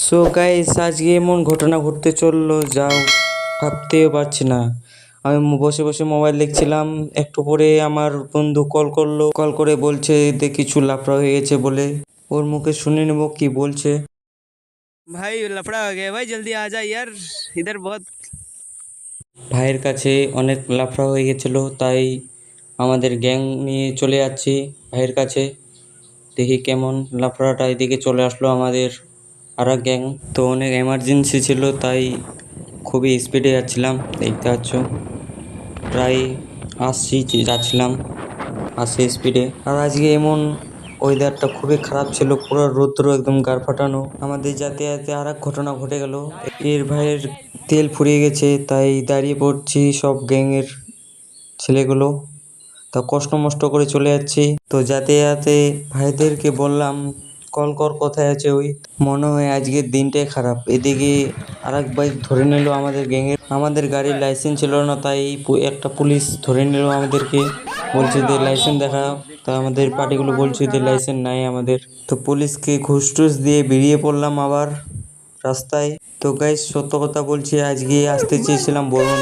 So guys আজকে এমন ঘটনা ঘটতে চলল যাও ভাবতেও পারছি না। আমি বসে বসে মোবাইল দেখছিলাম একটু পরে আমার বন্ধু কল করল। কল করে বলছে যে কিছু লাফড়া হয়ে গেছে বলে। ওর মুখে শুনে নেব কি বলছে। ভাই লাফড়া হয়ে গেছে। ভাই জলদি আ যা ইয়ার ইদার বহুত ভাইয়ের কাছে অনেক লাফড়া হয়ে গেছিল তাই আমাদের গ্যাং নিয়ে চলে যাচ্ছি ভাইয়ের কাছে। দেখি কেমন লাফড়াটা এদিকে চলে আসলো আমাদের। আর গ্যাং তো অনেক এমার্জেন্সি ছিল, তাই খুবই স্পিডে যাচ্ছিলাম, দেখতে পাচ্ছ। প্রায় আসছি, যাচ্ছিলাম, আসছি স্পিডে আর আজকে এমন ওয়েদারটা খুবই খারাপ ছিল, পুরো রৌদ্র একদম গার ফাটানো। আমাদের যাতায়াতে আর এক ঘটনা ঘটে গেল। এর ভাইয়ের তেল ফুরিয়ে গেছে, তাই দাঁড়িয়ে পড়ছি সব গ্যাংয়ের ছেলেগুলো। তা কষ্ট মষ্ট করে চলে যাচ্ছি। তো যাতে যাতে ভাইদেরকে বললাম কল কর কোথায় আছে ওই। মনে হয় আজকের দিনটাই খারাপ। এদিকে আর এক বাইক ধরে নিল আমাদের গ্যাংয়ের আমাদের গাড়ির লাইসেন্স ছিল না, তাই একটা পুলিশ ধরে নিল আমাদেরকে। বলছে যে লাইসেন্স দেখা। তা আমাদের পার্টিগুলো বলছে যে লাইসেন্স নাই আমাদের। তো পুলিশকে ঘুষ টুস দিয়ে বেরিয়ে পড়লাম আবার রাস্তায়। তো গাইস সত্য কথা বলছি, আজকে আসতে চেয়েছিলাম বলুন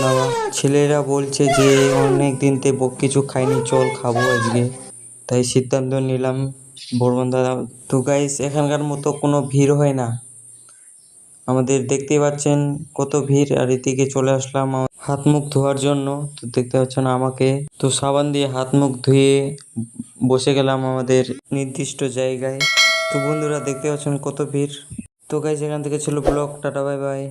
ছেলেরা বলছে যে অনেক দিনতে কিছু খাইনি, চল খাব আজকে। তাই সিদ্ধান্ত নিলাম বর্মন দাদা, তো গাইস এখানকার মতো কোনো ভিড় হয় না। আমাদের দেখতেই পাচ্ছেন কত ভিড় আর এদিকে চলে আসলাম হাত মুখ ধোয়ার জন্য। তো দেখতে পাচ্ছেন আমাকে। তো সাবান দিয়ে হাত মুখ ধুয়ে বসে গেলাম আমাদের নির্দিষ্ট জায়গায়। তো বন্ধুরা দেখতে পাচ্ছেন কত ভিড়। তো গাইস এখান থেকে ছিল ব্লগ, টাটা বাই বাই